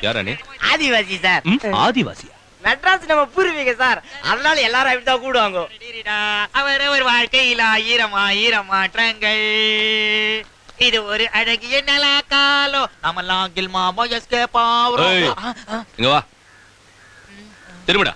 யாரா நீ ஆதிவாசி சார். ம், ஆதிவாசியா? மெட்ராஸ் நம்ம பூர்வீக சார். அதனால எல்லாரும் அப்படிதான் கூடுவாங்க. அவர் ஒரு வாழ்க்கையில் ஆயிரம் ஆயிரம் மாற்றங்கள் இது ஒரு அழகிய நில காலம் நாமெல்லாம் கில்மா எஸ்கே ஏய். பாவம் இங்க வா. திரும்பிடா.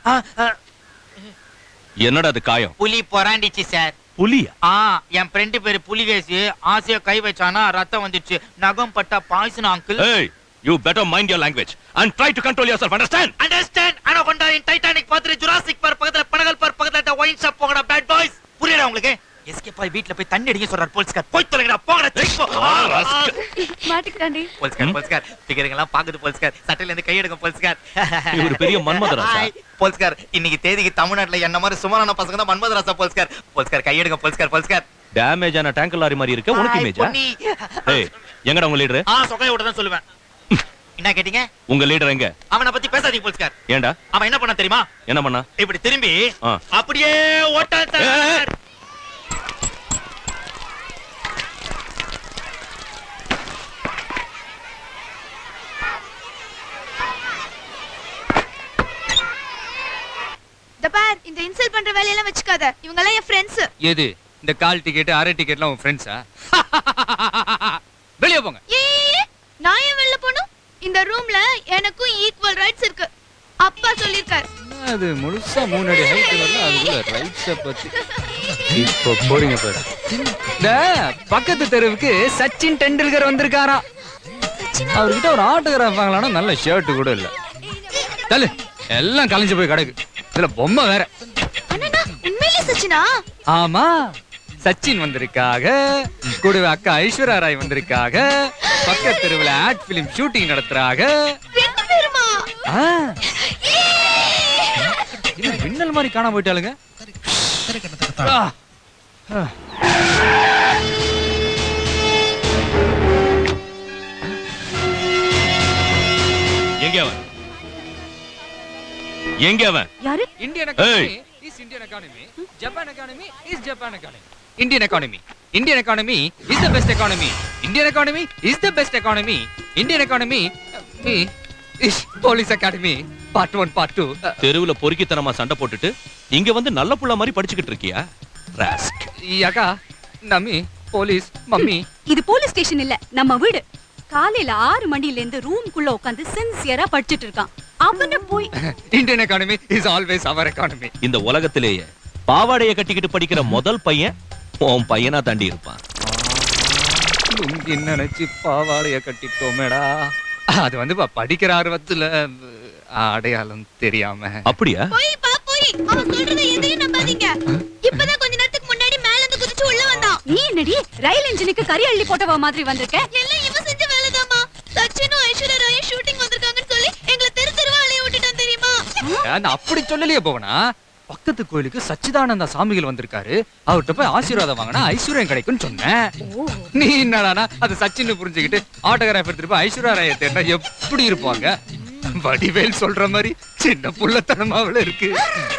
என்னடா அது காயம்? புலி பொறாண்டிச்சு சார். புலியா? ஆ என் ஃப்ரெண்டு பேரு புலிகேசி ஆசையா கை வச்சானா ரத்தம் வந்துச்சு. நகம் பட்டா பாய்சன் அங்கிள் ஏய் you better mind your language and try to control yourself understand understand anaconda in Titanic பாத்துட்டு ஜுராசிக் பார்க் பக்கத்துல படகல் பார்க் பக்கத்துல ஒயின் ஷாப் போங்கடா பேட் பாய்ஸ் புரியல உங்களுக்கு? எஸ்கே பாய் வீட்ல போய் தண்ணி அடிக்க சொல்றாரு போலீஸ்கார். போய் தொலைங்கடா போங்கடா செக் போ. மாட்டிக்கிட்டாண்டி. போலீஸ்கார் போலீஸ்கார். பிகருங்க எல்லாம் பாக்குது போலீஸ்கார். சட்டையில இருந்து கை எடுங்க போலீஸ்கார். இவரு பெரிய மன்மதராசா. போலீஸ்கார் இன்னைக்கு தேதிக்கு தமிழ்நாட்டுல என்ன மாதிரி சுமாரான பசங்க தான் மன்மதராசா போலீஸ்கார். போலீஸ்கார் கை எடுங்க போலீஸ்கார் போலீஸ்கார். டேமேஜ் ஆன டேங்க் லாரி மாதிரி இருக்க. உனக்கு இமேஜா. ஏய் எங்கடா உங்க லீடர் ஆ சொகைய விட தான் சொல்லுவேன். என்ன கேட்டீங்க? உங்க லீடர் எங்க? அவனை பத்தி பேசாதீங்க போலீஸ்கார். ஏன்டா அவன் என்ன பண்ண தெரியுமா? என்ன பண்ணா? இப்படி திரும்பி. அப்படியே. சார். இந்த பார் இந்த இன்சல்ட் பண்ற வேலையெல்லாம் வச்சுக்காத. இவங்க எல்லாம் என் ஃப்ரெண்ட்ஸ் எது? இந்த கால் டிக்கெட் அரை டிக்கெட்லாம் உன் ஃப்ரெண்ட்ஸா வெளியே போங்க ஏ நான் ஏன் வெளில போகணும் இந்த ரூம்ல எனக்கும் ஈக்குவல் ரைட்ஸ் இருக்கு. அப்பா சொல்லிருக்காரு அது முழுசா மூணு அடி ஹைட் வரல அதுக்குள்ள ரைட்ஸ பத்தி. இப்போ போறீங்க பாரு. இந்த பக்கத்து தெருவுக்கு சச்சின் டெண்டுல்கர் வந்திருக்காராம். அவர்கிட்ட ஒரு ஆட்டோகிராஃப் வாங்கலாம்னா நல்ல ஷர்ட் கூட இல்ல. தள்ளு எல்லாம் கலைஞ்சு போய் கிடக்கு. இதுல பொம்மை வேற. அண்ணா உண்மையிலே சச்சினா? ஆமா. சச்சின் வந்திருக்காக கூடவே அக்கா ஐஸ்வர்யா ராய் வந்திருக்காக பக்கத்து தெருவுல ஆட் பிலிம் ஷூட்டிங் நடத்துறாங்க என்ன மின்னல் மாதிரி காணாம போயிட்டாளுங்க. எங்க அவன்? எங்க அவன்? யாரு? Indian. Economy is Indian economy Japan economy is Japan economy Indian economy Indian economy is the best economy Indian economy is the best economy Indian economy is police academy part one part two தெருவுல பொறுக்கித்தனமா சண்டை போட்டுட்டு இங்க வந்து நல்ல புள்ள மாதிரி படிச்சுக்கிட்டு இருக்கியா? ராஸ்க் அக்கா நம்மி போலீஸ் மம்மி. இது போலீஸ் ஸ்டேஷன் இல்ல நம்ம வீடு. காலையில ஆறு மணில இருந்து ரூம்குள்ள உட்காந்து சின்சியரா படிச்சிட்டு இருக்கான். அவன போய் Indian economy is always our economy இந்த உலகத்திலேயே பாவாடைய கட்டிக்கிட்டு படிக்கிற முதல் பையன் உன் பையனா தாண்டி இருப்பான். லுங்கி நினைச்சு பாவாடைய கட்டிட்டோமேடா. அது வந்து ப- படிக்கிற ஆர்வத்துல அடையாளம் தெரியாம. அப்படியா? போய் பா போய். அவன் சொல்றத எதையும் நம்பாதீங்க. இப்பதான் கொஞ்ச நேரத்துக்கு முன்னாடி மேல இருந்து குதிச்சு உள்ள வந்தான். நீ என்னடி ரயில் இன்ஜினுக்கு கறி அள்ளி போட்டவ மாதிரி வந்திருக்க? எல்லாம் இவன் செஞ்ச வேலைதாம்மா. சச்சினும் ஐஸ்வர்யா ராயும் ஷூட்டிங் வந்திருக்காங்கன்னு சொல்லி எங்களை தெரு தெருவா அலைய விட்டுட்டான் தெரியுமா? நான் அப்படி சொல்லலையே போவனா? பக்கத்து கோயிலுக்கு சச்சிதானந்த சாமிகள் வந்திருக்காரு. அவர்கிட்ட போய் ஆசீர்வாதம் வாங்கினா ஐஸ்வர்யம் கிடைக்கும்னு சொன்னேன். நீ என்னடானா அது சச்சின்னு புரிஞ்சுக்கிட்டு ஆட்டோகிராஃப் எடுத்துட்டு போய் ஐஸ்வர்யா ராய தேட்டா எப்படி இருப்பாங்க? வடிவேல் சொல்ற மாதிரி சின்ன புள்ளத்தனமாவில இருக்கு.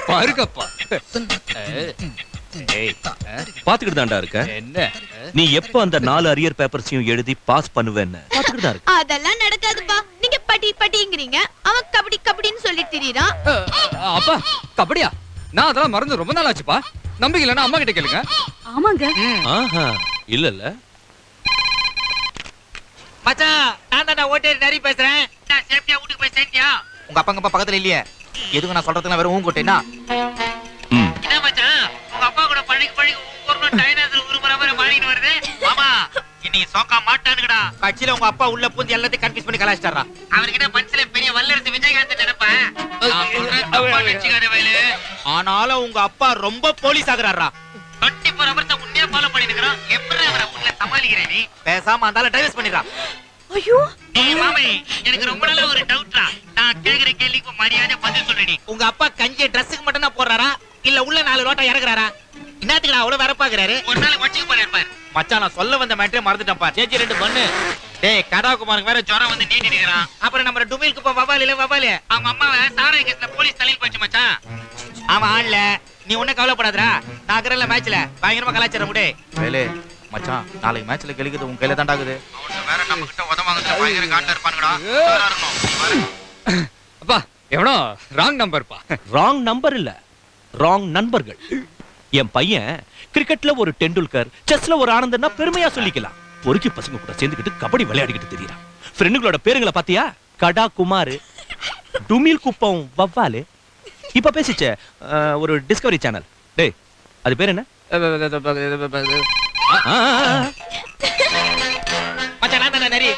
அஹ், பாத்துக்கிட்டு தான்டா இருக்க. என்ன? நீ எப்ப அந்த நாலு அரியர் பேப்பர்ஸையும் எழுதி பாஸ் பண்ணுவேன்னு? பாத்துக்கிட்டு தான் இருக்க. அதெல்லாம் நடக்காதுப்பா. நீங்க பட்டி பட்டிங்கிறீங்க அவன் கபடி கபடின்னு சொல்லிட்டு திரியறான். அப்பா கபடியா? நான் அதெல்லாம் மறந்து ரொம்ப நாள் ஆச்சுப்பா. நம்பிக்கை இல்லைன்னா அம்மா கிட்ட கேளுங்க. ஆமாங்க. ஆஹா இல்ல இல்ல மச்சான் நான் தான் ஓட்டேரி நரி பேசுறேன். நான் சேஃப்டியா வீட்டுக்கு போய் சேர்த்தியா உங்க அப்பா அப்பா பக்கத்துல இல்லையே. எதுக்கு நான் சொல்றதுக்கு வெறும் ஊன் கொட்டேனா ம். என்ன மச்சான் உங்க அப்பா கூட பழகி பழகி ஒரு டைனாசர் உருமுறை மாதிரி மாறிட்டு வருது. மாமா இன்னைக்கு சோக்கா மாட்டானுங்கடா. கட்சியில உங்க அப்பா உள்ள பூந்து எல்லாத்தையும் கன்ஃபியூஸ் பண்ணி கலாச்சிட்டாரா அவர்கிட்ட மனசுல பெரிய வல்லரசு விஜயகாந்த் நினைப்பேன் ஆனாலும் உங்க அப்பா ரொம்ப போலீஸ் ஆகுறாரா? டுவெண்ட்டி ஃபோர் ஹவர்ஸ் உன்னே ஃபாலோ பண்ணிட்டு இருக்கிறோம் எப்படி அவரை உள்ள சமாளிக்கிறேன் நீ? பேசாம அந்த டைவர்ஸ் பண்ணிடுறான். ஐயோ. மாமே எனக்கு ரொம்ப நாளா ஒரு டவுட்ரா நான் கேக்குற கேள்விக்கு மரியாதை பதில் சொல்லுடி உங்க அப்பா கஞ்சி ட்ரெஸ்ஸுக்கு மட்டும் தான் போடுறாரா? இல்ல உள்ள நாலு ரோட்டா இறக்குறாரா? என்னத்துக்கு அவ்வளவு வேற பாக்குறாரு ஒரு நாள் வச்சுக்கு பாரு மச்சான் நான் சொல்ல வந்த மேட்டரே மறந்துட்டேன் பாரு. சேச்சி ரெண்டு பண்ணு. டேய் கடாகுமாருக்கு வேற ஜுரம் வந்து நீட்டி நிக்கிறான் அப்புறம் நம்ம டுமிலுக்கு போ வபால் இல்ல வபால் அவங்க அம்மாவை சாராய கேஸ்ல போலீஸ் தலையில் போச்சு மச்சான். அவன் ஆள்ல. நீ ஒண்ணும் கவலைப்படாதடா. நான் இருக்கிறல மேட்ச்ல பயங்கரமா கலாச்சாரம் முடி வேலு மச்சான் நாளைக்கு மேட்ச்ல கெலிக்கிறது உன் கையில தாண்டாகுது வேற நம்ம கிட்ட உதவாங்க பயங்கர காட்டுல இருப்பானுங்கடா. உஷாரா இருக்கணும். அப்பா எவனோ? ராங் நம்பர்ப்பா ராங் நம்பர் இல்ல. ராங் நண்பர்கள். என் பையன் கிரிக்கெட்ல ஒரு டெண்டுல்கர் செஸ்ல ஒரு ஆனந்தன்னா பெருமையா சொல்லிக்கலாம். பொறுக்கி பசங்க கூட சேர்ந்துக்கிட்டு கபடி விளையாடிக்கிட்டு தெரியறான். ஃப்ரெண்டுகளோட பேருங்களை பாத்தியா? கடா குமார் டுமில் குப்பம் வவ்வாலு. இப்ப பேசிச்சே ஒரு டிஸ்கவரி சேனல் டேய் அது பேர் என்ன? மச்சான் நான் தானே நரி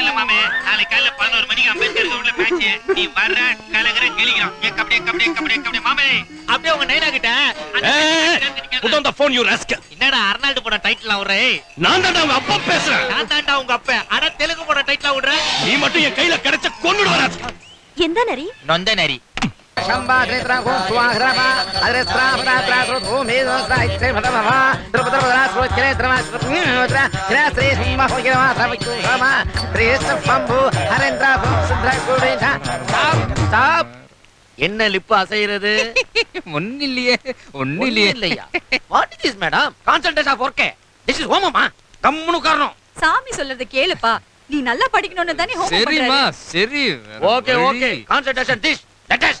இல்ல மாமே. நாளைக்கு காலைல மணிக்கு அம்பேத்கர் உள்ள மேட்ச் நீ வர்ற கலகர கெலிக்கிறான் ஏ கபடி கபடி கபடி கபடி மாமே அப்படியே உங்க நைனா கிட்ட. put on the phone, you rascal. என்னடா அர்னால்டு படம் டைட்டில் விடுறே நான் தான்டா உங்க அப்பா பேசுறேன். நான் தாண்டா உங்க அப்ப. ஆனா தெலுங்கு படம் டைட்டில் விடுற. நீ மட்டும் என் கையில கிடைச்ச கொண்டு வராது எந்த நரி? நொந்த நரி. என்ன லிப்பு அசைறது ஒண்ணு இல்லையே ஒண்ணு இல்லையே இல்லையா what is madam concentrate of work this is ஹோமமா கம்முனு உட்காரணும். சாமி சொல்றத கேளுப்பா. நீ நல்லா படிக்கணும்னு தானே ஹோம் சரிம்மா சரி okay. Okay concentration this let us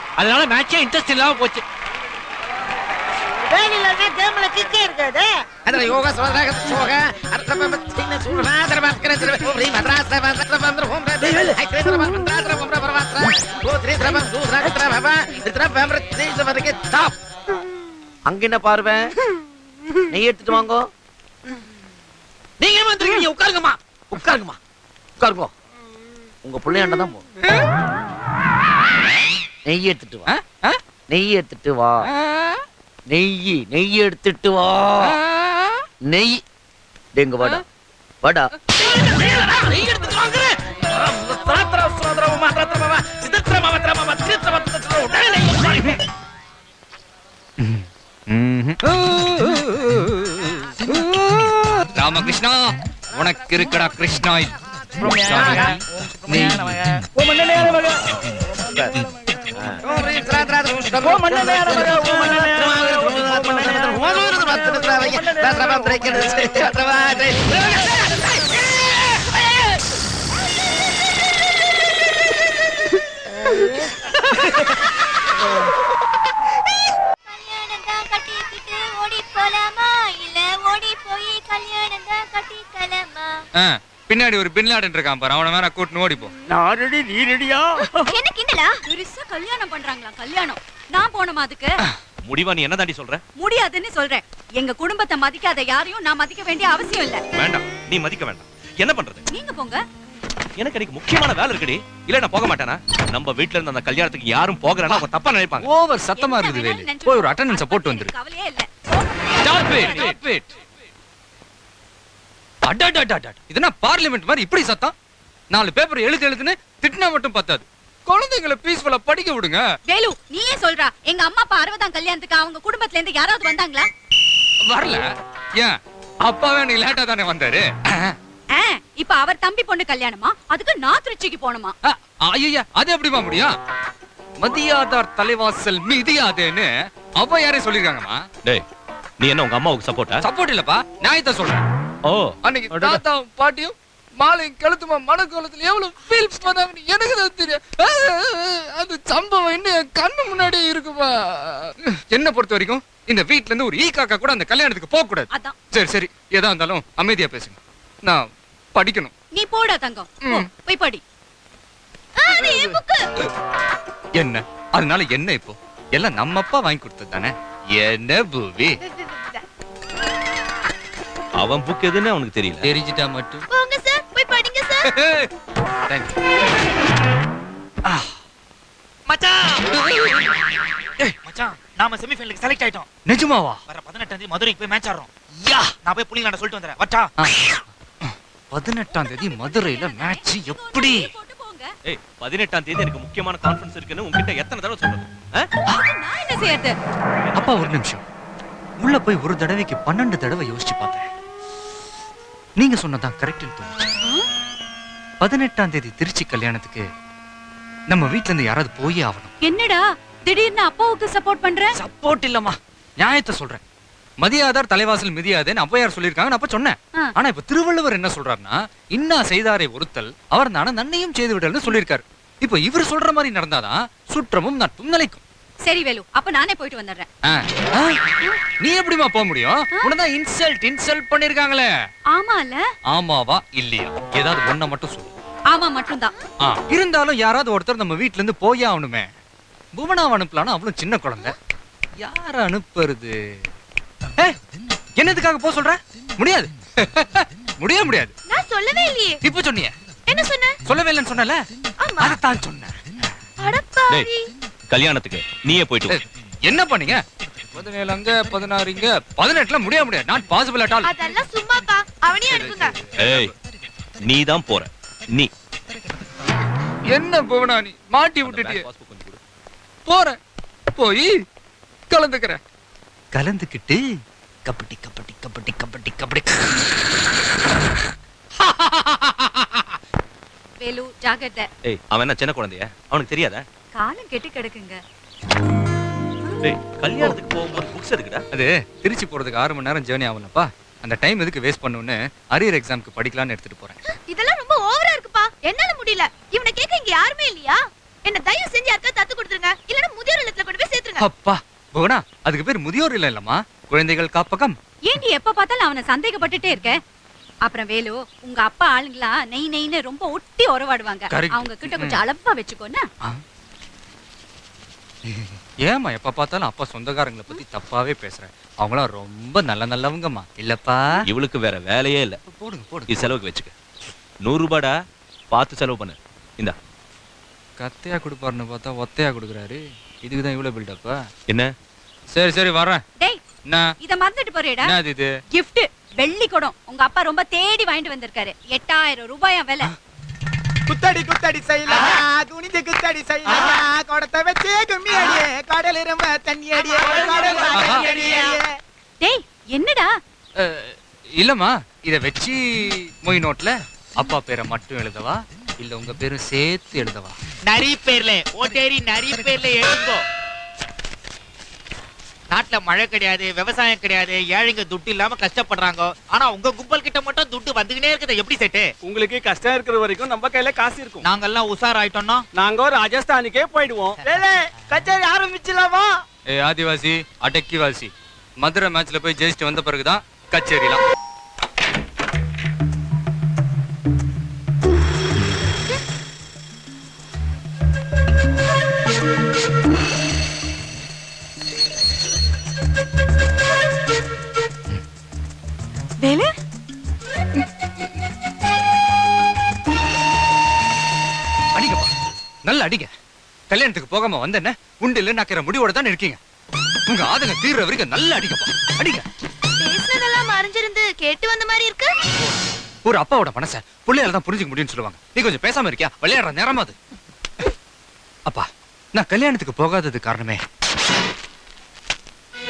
அதனால மேட்சே இன்ட்ரெஸ்ட் இல்லாம போச்சு வேலை இல்லைன்னா யோகா சோதா சோகா அர்த்தம் சின்ன சூழலா தரபாஸ்கர திரவரி மத்ராஸ் மத்ரபந்தர ஹோம் ஐத்ரபந்தர மத்ராஸ் பரவாத்ரா ஓ த்ரீ திரபம் தூத்ரா அங்க என்ன பார்வே நீ வாங்கோ நீங்க உட்காருங்கம்மா உட்காருங்கம்மா உட்காருங்க உங்க பிள்ளையாண்ட தான் போ நெய் எடுத்துட்டு வா? நெய் எடுத்துட்டு வா நெய் நெய் எடுத்துட்டு வா நெய் டேங்க வாடா வாடா. ராமகிருஷ்ணா உனக்கு இருக்குடா கிருஷ்ணா பின்னாடி ஒரு பின்லாடன் இருக்கான் பாரு. அவன மேல கூட்டினு ஓடிப்போம் நான் ஆல்ரெடி நீ ரெடியா? கிண்டலா பெருசா கல்யாணம் பண்றாங்களா கல்யாணம். நான் போனமா அதுக்கு? முடிவா நீ என்ன தாண்டி சொல்ற? முடியாதுன்னு சொல்றேன். எங்க குடும்பத்தை மதிக்காத யாரையும் நான் மதிக்க வேண்டிய அவசியம் இல்ல. வேண்டாம் நீ மதிக்க வேண்டாம். என்ன பண்றது? நீங்க போங்க. எனக்கு எனக்கு முக்கியமான வேலை இருக்குடி. இல்ல நான் போக மாட்டேனா? நம்ம வீட்ல இருந்து அந்த கல்யாணத்துக்கு யாரும் போகலன்னா அவங்க தப்பா நினைப்பாங்க. ஓவர் சத்தமா இருக்குது வேலு. போய் ஒரு. அட்டெண்டன்ஸ் போட்டு வந்துரு. கவலையே இல்ல. ஸ்டாப் இட் ஸ்டாப் இட் அடடடடட. இதுனா பார்லிமெண்ட் மாதிரி இப்படி சத்தம்? நாலு பேப்பர் எழுது எழுதுன்னு திட்டினா மட்டும் பத்தாது. குழந்தைங்களை பீஸ்ஃபுல்லா படிக்க விடுங்க. வேலு நீயே சொல்றா. எங்க அம்மா அப்பா அறுபதாம் கல்யாணத்துக்கு அவங்க குடும்பத்துல இருந்து யாராவது வந்தாங்களா? வரல. ஏன்? அப்பாவே நீ லேட்டா தானே வந்தாரு? இப்ப அவர் தம்பி பொண்ணு கல்யாணமா? அதுக்கு நான் திருச்சிக்கு போகணுமா? ஐயா அது எப்படிமா முடியும்? மதியாதார் தலைவாசல் மிதியாதேன்னு அவ யாரே சொல்லிருக்காங்கம்மா? டேய் நீ என்ன உங்க அம்மாவுக்கு சப்போர்ட்டா சப்போர்ட் இல்லப்பா. நியாயத்தை சொல்றேன். ஓ அன்னைக்கு. தாத்தாவும் பாட்டியும் மாலையும் கழுத்துமா மனக்கோலத்துல எவ்வளவு ஃபீல் பண்ணாங்கன்னு எனக்கு தான் தெரியும். அந்த சம்பவம் இன்னும் என் கண்ணு முன்னாடியே இருக்குமா? என்ன பொறுத்த வரைக்கும் இந்த வீட்ல இருந்து ஒரு ஈ காக்கா கூட அந்த கல்யாணத்துக்கு போக கூடாது. அதான். சரி சரி. எதா இருந்தாலும் அமைதியா பேசுங்க. நான் படிக்கணும். நீ போடா தங்கம். போய் படி. என்ன? அதனால என்ன இப்போ? எல்லாம் நம்ம அப்பா வாங்கி கொடுத்தது தானே? என்ன பூவி? அவன் புக் எதுன்னு அவனுக்கு தெரியல. தெரிஞ்சிட்டா மட்டும். மச்சான். மச்சான் நாம செமிஃபைனலுக்கு செலக்ட் ஆயிட்டோம். நிஜமாவா? வர பதினெட்டாம் தேதி மதுரைக்கு போய் மேட்ச் ஆடுறோம். யா. நான் போய் புள்ளிங்களாண்ட சொல்லிட்டு வந்துடுறேன். வட்டா பதினெட்டாம் தேதி மதுரையில மேட்ச் எப்படி? போட்டு போங்க. ஏய் பதினெட்டாம் தேதி எனக்கு முக்கியமான கான்ஃபரன்ஸ் இருக்குன்னு உன்கிட்ட எத்தனை தடவை சொல்றது ஆ? நான் என்ன செய்யறது? அப்பா ஒரு நிமிஷம். உள்ள போய் ஒரு தடவைக்கு பன்னெண்டு தடவை யோசிச்சு பார்த்தேன் நீங்க சொன்னதான் கரெக்ட்னு தோணுச்சு. பதினெட்டாம் தேதி திருச்சி கல்யாணத்துக்கு நம்ம வீட்ல இருந்து யாராவது போயே ஆகணும். என்னடா? திடீர்னு அப்பாவுக்கு சப்போர்ட் பண்ற? சப்போர்ட் இல்லம்மா. நியாயத்தை சொல்றேன். மதியாதார் தலைவாசல் மிதியாதேன்னு அப்பையார் சொல்லியிருக்காங்க அப்ப சொன்னேன். ஆனா இப்ப திருவள்ளுவர் என்ன சொல்றாருன்னா இன்னா செய்தாரை ஒருத்தல் அவர் தானே நன்னையும் செய்து விடல்னு சொல்லியிருக்காரு. இப்போ இவர் சொல்ற மாதிரி நடந்தாதான் சுற்றமும் நட்பும் நிலைக்கும். சரி வேலு. அப்ப நானே போயிட்டு வந்துடுறேன்? நீ எப்படிமா போக முடியும்? உனதான் இன்சல்ட் இன்சல்ட் பண்ணிருக்காங்களே. ஆமால. ஆமாவா? இல்லையா? ஏதாவது ஒண்ண மட்டும் சொல்லு. ஆமா மட்டும்தான். இருந்தாலும் யாராவது ஒருத்தர் நம்ம வீட்ல இருந்து போயே ஆகணுமே. புவனாவை அனுப்பலாம்னு அவளும் சின்ன குழந்தை. யார அனுப்புறது? என்னதுக்காக போக சொல்ற? முடியாது. முடிய முடியாது. நான் சொல்லவே இல்லையே. இப்ப சொன்னியே. என்ன சொன்ன? சொல்லவே இல்லைன்னு சொன்னல? ஆமா. அதைத்தான் சொன்னேன். கல்யாணத்துக்கு. நீயே போயிட்டு என்ன பண்ணீங்க? பதினேழு அங்க பதினாறு இங்க பதினெட்டுல முடிய முடியாது. நாட் பாசிபிள் அட் ஆல் அதெல்லாம் சும்மாப்பா. அவனையும் அனுப்புங்க. ஏய் நீ தான் போற. நீ. என்ன புவனா நீ? மாட்டி விட்டுட்டியே. போறேன் போய் கலந்துக்கிறேன் கலந்துக்கிட்டு கபடி கபடி கபடி கபடி கபடி. வேலு ஜாகிரதை ஏய் அவன் என்ன சின்ன குழந்தைய? அவனுக்கு தெரியாதா? காலம் கெட்டு கிடக்குங்க. டேய் கல்யாணத்துக்கு போகும்போது புக்ஸ் எதுக்குடா அது திருச்சி போறதுக்கு ஆறு மணி நேரம் ஜேர்னி ஆகும்லப்பா அந்த டைம் எதுக்கு வேஸ்ட் பண்ணுன்னு அரியர் எக்ஸாம்க்கு படிக்கலாம்னு எடுத்துட்டு போறேன். இதெல்லாம் ரொம்ப ஓவரா இருக்குப்பா. என்னால முடியல. இவனை கேட்க இங்க யாருமே இல்லையா? என்ன தயவு செஞ்சு யாருக்கா தத்து கொடுத்துருங்க. இல்லன்னா முதியோர் இல்லத்துல கொண்டு போய் சேர்த்துருங்க. அப்பா புவனா அதுக்கு பேர் முதியோர் இல்ல இல்லம்மா. குழந்தைகள் காப்பகம். ஏண்டி எப்ப பார்த்தாலும் அவனை சந்தேகப்பட்டுட்டே இருக்க? அப்புறம் வேலு உங்க அப்பா ஆளுங்களா நெய் நெய்னு ரொம்ப ஒட்டி உறவாடுவாங்க. அவங்க கிட்ட கொஞ்சம் அளப்பா வச்சுக்கோன்னா? ஏமா எப்ப பார்த்தாலும் அப்பா சொந்தக்காரங்களை பத்தி தப்பாவே பேசுறேன் அவங்களாம் ரொம்ப நல்ல நல்லவங்கம்மா. இல்லப்பா. இவளுக்கு வேற வேலையே இல்ல. போடுங்க போடுங்க. செலவுக்கு வச்சுக்க. நூறு ரூபாடா பார்த்து செலவு பண்ணு. இந்தா. கத்தையா கொடுப்பாருன்னு பார்த்தா ஒத்தையா கொடுக்குறாரு. இதுக்கு தான் இவ்வளவு பில்டப்பா என்ன? சரி சரி வரேன். டேய் என்ன? இத மறந்துட்டு போறேடா என்ன இது? கிஃப்ட் வெள்ளி குடம் உங்க அப்பா ரொம்ப தேடி வாங்கிட்டு வந்திருக்காரு. எட்டாயிரம் ரூபாயா விலை. குத்தடி குத்தடி செய்யலாம் குனிஞ்சு குத்தடி செய்யலாம் குடத்தை வச்சு கும்மி அடியே. கடல் இரும்ப தண்ணி அடியே. கடல் தண்ணி அடியே. டேய் என்னடா? இல்லம்மா இத வச்சு மொய் நோட்ல அப்பா பேரை மட்டும் எழுதவா? இல்ல உங்க பேரும் சேர்த்து எழுதவா? நரி பேர்ல. ஓட்டேரி நரி பேர்ல எழுதுங்கோ. நாட்டுல மழை கிடையாது விவசாயம் கிடையாது ஏழைங்க துட்டு இல்லாம கஷ்டப்படுறாங்க. ஆனா உங்க கும்பல் கிட்ட மட்டும் துட்டு வந்துகினே இருக்குது. எப்படி செட்டு? உங்களுக்கு கஷ்டம் இருக்கிற வரைக்கும் நம்ம கையில காசு இருக்கும். நாங்கெல்லாம் உஷார் ஆயிட்டோம்னா நாங்க ராஜஸ்தானுக்கே போயிடுவோம். கச்சேரி ஆரம்பிச்சலாமா ஏ ஆதிவாசி அடக்கிவாசி. மதுரை மேட்ச்ல போய் ஜெயிச்சுட்டு வந்த பிறகுதான் கச்சேரிலாம். கல்யாணத்துக்கு போகாம வந்தேன்ன உண்டு இல்ல நக்கிற முடிவோட தான் இருக்கீங்க. உங்க ஆதங்க தீர்ற வரைக்கும் நல்லா அடிங்கப்பா அடிங்க. பேசுனதெல்லாம் மறைஞ்சிருந்து கேட்டு வந்த மாதிரி இருக்கு? ஒரு அப்பாவோட மனச பிள்ளையால தான் புரிஞ்சுக்க முடியும்னு சொல்லுவாங்க. நீ கொஞ்சம் பேசாம இருக்கியா? விளையாடுற நேரமா அது. அப்பா நான் கல்யாணத்துக்கு போகாதது காரணமே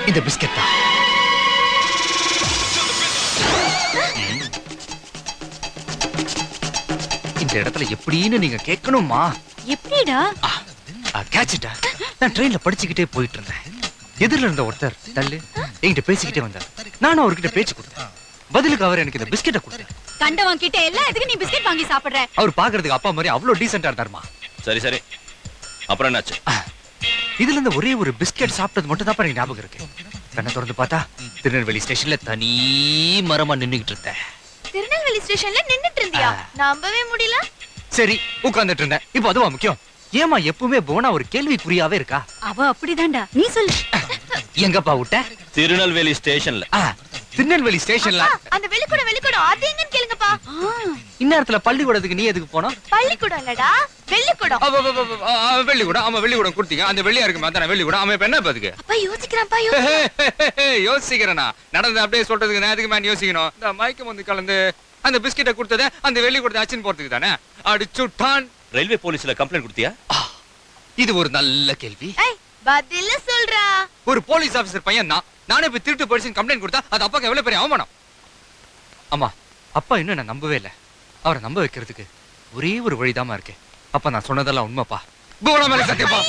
இந்த பிஸ்கெட் தான். இந்த இடத்துல எப்படின்னு நீங்க கேட்கணுமா எப்படிடா? கேட்சிட்டா நான் ட்ரெயின்ல படிச்சுக்கிட்டே போயிட்டு இருந்தேன் எதிரில இருந்த ஒருத்தர் தள்ளு என்கிட்ட பேசிக்கிட்டே வந்தார். நானும் அவர்கிட்ட பேச்சு கொடுத்தேன். பதிலுக்கு அவர் எனக்கு இந்த பிஸ்கெட்டை கொடுத்தார். கண்டவன் கிட்ட எல்லாம் எதுக்கு நீ பிஸ்கட் வாங்கி சாப்பிடுற. அவர் பாக்குறதுக்கு அப்பா மாதிரி அவ்வளவு டீசெண்டா இருந்தாருமா? சரி சரி. அப்புறம் என்னாச்சு? இதுல இருந்து ஒரே ஒரு பிஸ்கெட் சாப்பிட்டது மட்டும் தான் எனக்கு ஞாபகம் இருக்கு. கண்ணை திறந்து பார்த்தா திருநெல்வேலி ஸ்டேஷன்ல தனி மரமா நின்னுகிட்டு இருந்தேன். திருநெல்வேலி ஸ்டேஷன்ல நின்னுட்டு இருந்தியா? நம்பவே முடியல. சரி உட்கார்ந்துட்டு இருந்தேன். இப்போ அதுவா முக்கியம்? ஏமா எப்பவுமே போனா ஒரு கேள்விக்குறியாவே இருக்கா? அவ அப்படிதான்டா. நீ சொல்லு எங்கப்பா விட்ட? திருநெல்வேலி ஸ்டேஷன்ல. ஆ, திருநெல்வேலி ஸ்டேஷன்ல. அந்த வெளிக்கூடம் வெளிக்கூடம் அது எங்கன்னு கேளுங்கப்பா. இந்நேரத்துல பள்ளிக்கூடத்துக்கு நீ எதுக்கு போனோம்? பள்ளிக்கூடம் இல்லடா வெள்ளிக்கூடம் வெள்ளிக்கூடம் ஆமா வெள்ளிக்கூடம் கொடுத்தீங்க. அந்த வெள்ளியா இருக்கு அதான வெள்ளிக்கூடம் அவன் இப்ப என்ன பாத்துக்கு அப்பா யோசிக்கிறான்ப்பா யோசி யோசிக்கிறேனா. நடந்து அப்படியே சொல்றதுக்கு நான் எதுக்கு மேன் யோசிக்கணும்? இந்த மயக்கம் வந்து கலந்து அந்த பிஸ்கெட்டை கொடுத்தத அந்த வெள்ளி கொடுத்த அச்சின் போறதுக்கு தானே? அடிச்சுட்டான். ரயில்வே போலீஸ்ல கம்ப்ளைண்ட் கொடுத்தியா? இது ஒரு நல்ல கேள்வி. ஏய் பதில சொல்றா. ஒரு போலீஸ் ஆபீசர் பையன் தான். நானே போய் திருட்டு போலீஸ் கம்ப்ளைண்ட் கொடுத்தா அது அப்பாக்கு எவ்வளவு பெரிய அவமானம்? அம்மா அப்பா இன்னும் நான் நம்பவே இல்ல. அவரை நம்ப வைக்கிறதுக்கு ஒரே ஒரு வழிதாம்மா இருக்கு. அப்பா நான் சொன்னதெல்லாம் உண்மைப்பா. கோலா மேல சத்தியப்பா.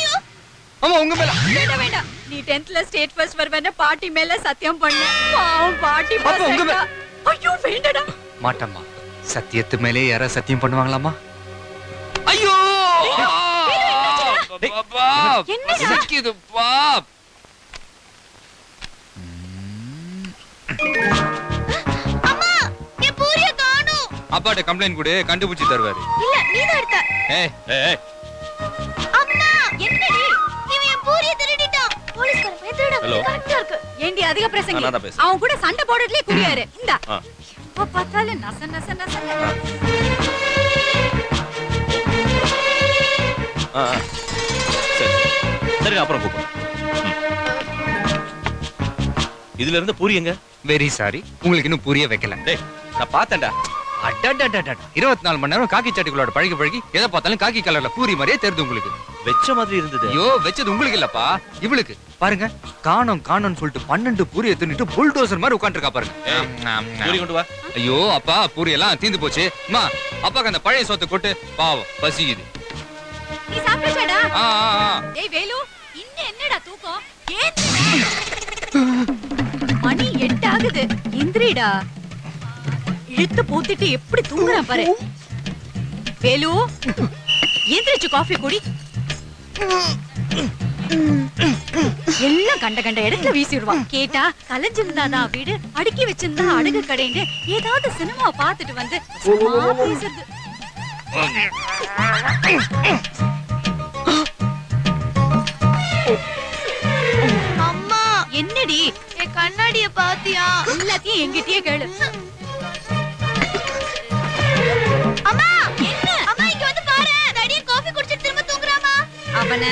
ஆமா உங்க மேல. வேண்டாம் வேண்டாம். நீ 10thல ஸ்டேட் ஃபர்ஸ்ட் வருவேன்னு பாட்டி மேல சத்தியம் பண்ண பாவம் பாட்டி அப்ப உங்க மே- பசங்க. ஐயோ வேண்டடா. மாட்டம்மா. சத்தியத்து மேலே யாரா சத்தியம் பண்ணுவாங்களாமா ஐயோ! காணோம். அப்பாட்ட கம்ப்ளைண்ட் கொடு கண்டுபிடிச்சு தருவாரு. இல்ல நீதான் எடுத்த. ஏய் ஏய், அம்மா என்னடி? இவன் என் பூரிய திருடிட்டான். போலீஸ்காரன் போய் திருட. கரெக்டா இருக்கு. ஏண்டி அதிக பிரசங்கி? தான். அவன் கூட சண்டை போடுறதுலயே குறியாரு இந்தா. எப்ப பார்த்தாலும் நச நச நச. சரி. சரி அப்புறம் கூப்பிடுறேன். இதுல இருந்து பூரி எங்க? வெரி சாரி உங்களுக்கு இன்னும் புரிய வைக்கல. டேய் நான் பார்த்தேன்டா. இருபத்தி நாலு மணி நேரம் காக்கி சட்டிகளோட பழகி பழகி எதை பார்த்தாலும் காக்கி கலர்ல பூரி மாதிரியே தெரியுது உங்களுக்கு. வெச்ச மாதிரி இருந்தது. ஐயோ வச்சது உங்களுக்கு இல்லப்பா. இவளுக்கு. பாருங்க காணோம் காணோம்னு சொல்லிட்டு பன்னெண்டு பூரியை தின்னுட்டு புல்டோசர் மாதிரி உட்காந்துருக்கா பாருங்க. பூரி கொண்டு வா. ஐயோ அப்பா பூரி எல்லாம் தீந்து போச்சு. அம்மா அப்பாக்கு அந்த பழைய சோத்தை கொட்டு. பாவம் பசிக்குது. நீ சாப்பிட்டாடா. டேய் வேலு இன்னும் என்னடா தூக்கம்? ஏன் மணி எட்டு ஆகுது. எந்திரிடா. இழுத்து போத்திட்டு எப்படி தூங்குறான் பாரு. வேலு எந்திரிச்சு காஃபி குடி. எல்லாம் கண்ட கண்ட இடத்துல வீசிடுவான். கேட்டா கலைஞ்சிருந்தாதான் வீடு அடுக்கி வச்சிருந்தா அடகு கடைன்னு ஏதாவது சினிமா பார்த்துட்டு வந்து பேசுறது. கண்ணாடிய பாத்தியா? எல்லாத்தையும் எங்கிட்டயே கேளு. அம்மா என்ன? அம்மா இங்க வந்து பாரு. தடியன் காஃபி குடிச்சிட்டு திரும்ப தூங்குறாமா? அவன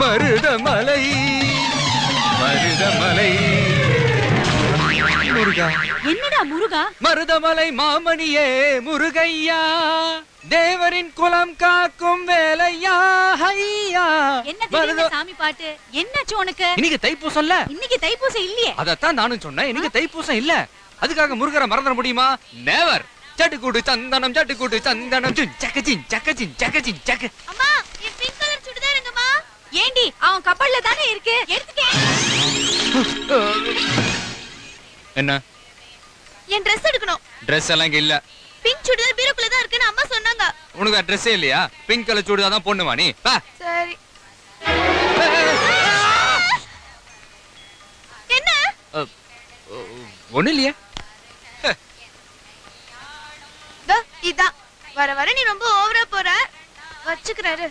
மருதமலை. மருதமலை. முருகா. என்னடா முருகா? மருதமலை மாமணியே முருகையா. தேவரின் குலம் காக்கும் வேலையா ஐயா என்ன திடீர்னு சாமி பாட்டு? என்னாச்சு உனக்கு? இன்னைக்கு தைப்பூசம்ல இன்னைக்கு தைப்பூசம் இல்லையே. அதத்தான் நானும் சொன்னேன். இன்னைக்கு தைப்பூசம் இல்ல. அதுக்காக முருகரை மறந்துட முடியுமா? நெவர் சட்டுக்கூடு சந்தனம் சட்டுக்கூடு சந்தனம். சுன் சக்கச்சின் சக்கச்சின் சக்க அம்மா என் பிங்க் கலர் சுடிதார் எங்கம்மா? ஏண்டி அவன் கப்பல்ல தானே இருக்கு? என்ன? என் Dress எடுக்கணும். Dress எல்லாம் இல்ல. பிங்க் சுடிதார் பீரோக்குள்ள தான் இருக்குன்னு அம்மா சொன்னாங்க. உனக்கு ட்ரெஸ்ஸே இல்லையா? பிங்க் கலர் சூடுதா தான் பொண்ணுமா நீ? வா. சரி. என்ன? ஒண்ணு இல்லையே. இதோ, இதான். வர வர நீ ரொம்ப ஓவரா போற. வச்சுக்கிறாரு.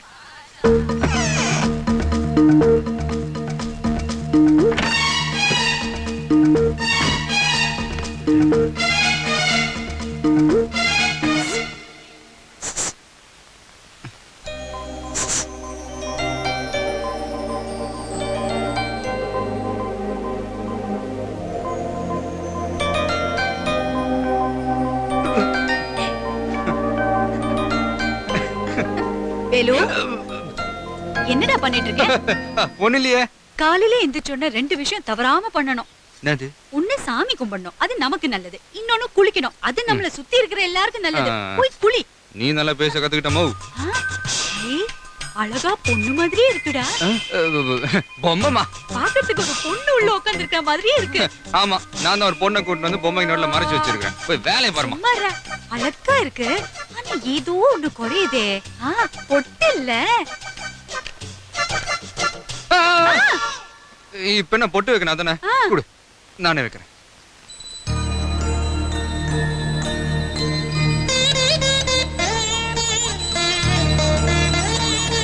என்னடா பண்ணிட்டு இருக்க? ஒண்ணு இல்லையே. காலையில எந்திரிச்சோன்னா ரெண்டு விஷயம் தவறாம பண்ணணும். என்னது? ஒண்ணு சாமி கும்பிடணும். அது நமக்கு நல்லது. இன்னொன்னு குளிக்கணும். அது நம்மள சுத்தி இருக்கிற எல்லாருக்கும் நல்லது. போய் குளி. நீ நல்லா பேச கத்துக்கிட்டமோ அழகா பொண்ணு மாதிரியே இருக்குடா. பொம்மைமா பாக்கிறதுக்கு ஒரு பொண்ணு உள்ள உட்கார்ந்து இருக்கிற மாதிரியே இருக்கு. ஆமா நான் தான் ஒரு பொண்ணை கூட்டிட்டு வந்து பொம்மை நோட்ல மறைச்சு வச்சிருக்கேன் போய் வேலையை பாருமா. அழகா இருக்கு. ஆனா ஏதோ ஒண்ணு குறையுதே. ஆ, பொட்டு இல்ல. இப்ப என்ன பொட்டு வைக்கணும் அதானே? கொடு. நானே வைக்கிறேன்.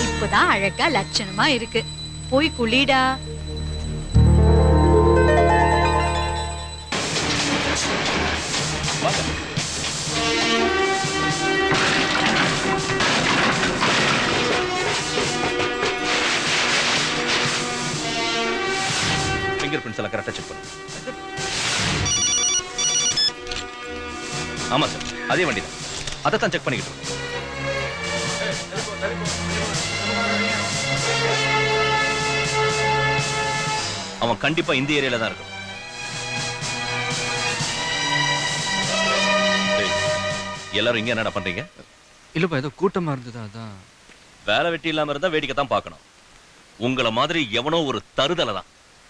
இப்பதான் அழகா லட்சணமா இருக்கு. போய் குளிடா. ஃபிங்கர் பிரிண்ட்ஸ் எல்லாம் கரெக்டா செக் பண்ணு ஆமா சார் அதே வண்டி தான் அதை தான் செக் பண்ணிக்கிட்டு இருக்கோம். அவன் கண்டிப்பா இந்த ஏரியால தான் இருக்கும் எல்லாரும் இங்க என்னடா பண்றீங்க? இல்லப்பா ஏதோ கூட்டமா இருந்தது அதான். வேலை வெட்டி இல்லாம இருந்தா வேடிக்கை தான் பார்க்கணும். உங்கள மாதிரி எவனோ ஒரு தருதலை தான்.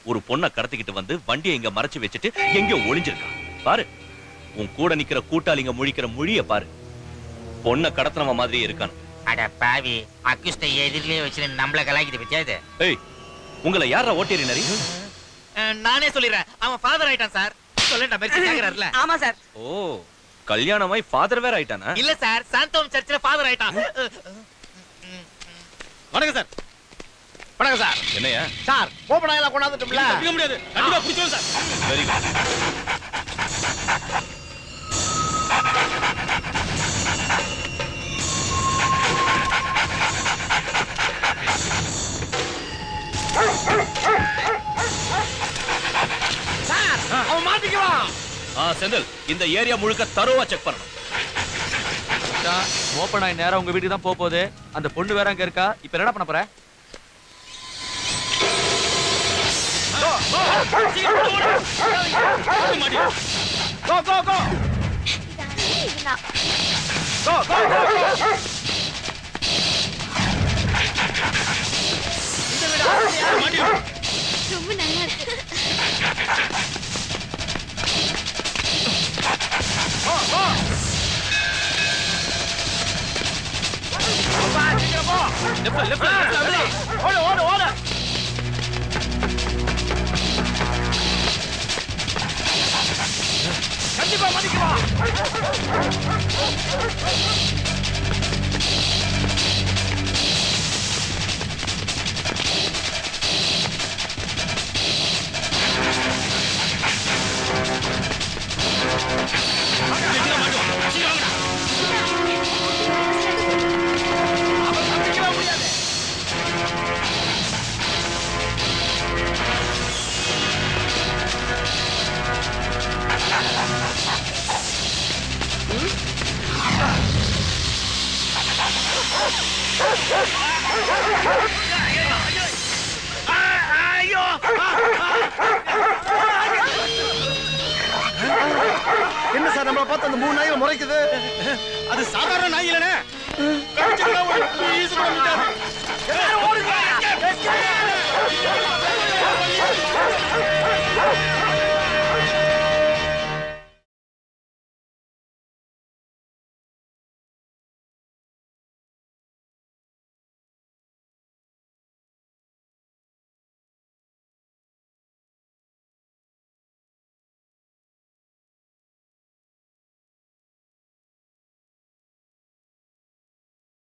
ஒரு பொண்ணை கடத்திக்கிட்டு வந்து வண்டியை இங்க மறைச்சு வச்சுட்டு எங்கேயோ ஒளிஞ்சிருக்கான். பாரு உன் கூட நிக்கிற கூட்டாளிங்க முழிக்கிற மொழிய பாரு. பொண்ணை கடத்தினவன் மாதிரியே இருக்கான். அட பாவி அக்குஸ்ட எதிரிலே வச்சு நம்மள கலாய்க்குது பத்தியா இது? ஏய் உங்களை யாரா ஓட்டேரி நரி நானே சொல்லிடுறேன். அவன் ஃபாதர் ஆயிட்டான் சார். சொல்லேன்டா மெர்சி கேக்குறாருல ஆமா சார். ஓ கல்யாணமாய் ஃபாதர் வேற ஆயிட்டானா? இல்ல சார் சாந்தோம் சர்ச்சில் ஃபாதர் ஆயிட்டான். வணக்கம் சார். வணக்கம் சார். என்னையா சார் ஓபன் ஆயில கொண்டாந்துட்டோம்ல? முடியாது. கண்டிப்பா பிடிச்சோம் சார். வெரி குட் சார் அவன் மாட்டிக்குவான். ஆ செந்தில் இந்த ஏரியா முழுக்க தரோவா செக் பண்ணணும். ஓப்பன் ஆகி நேரா உங்க வீட்டுக்கு தான் போக போகுது. அந்த பொண்ணு வேற அங்க இருக்கா? இப்ப என்ன பண்ண போற? கோ கோ கோ கோ கோ கோ ரொம்ப நல்லா இருக்கு ஓடு Oh, my God. என்ன சார் நம்மள பார்த்து அந்த மூணு நாயில முறைக்குது? அது சாதாரண நாய்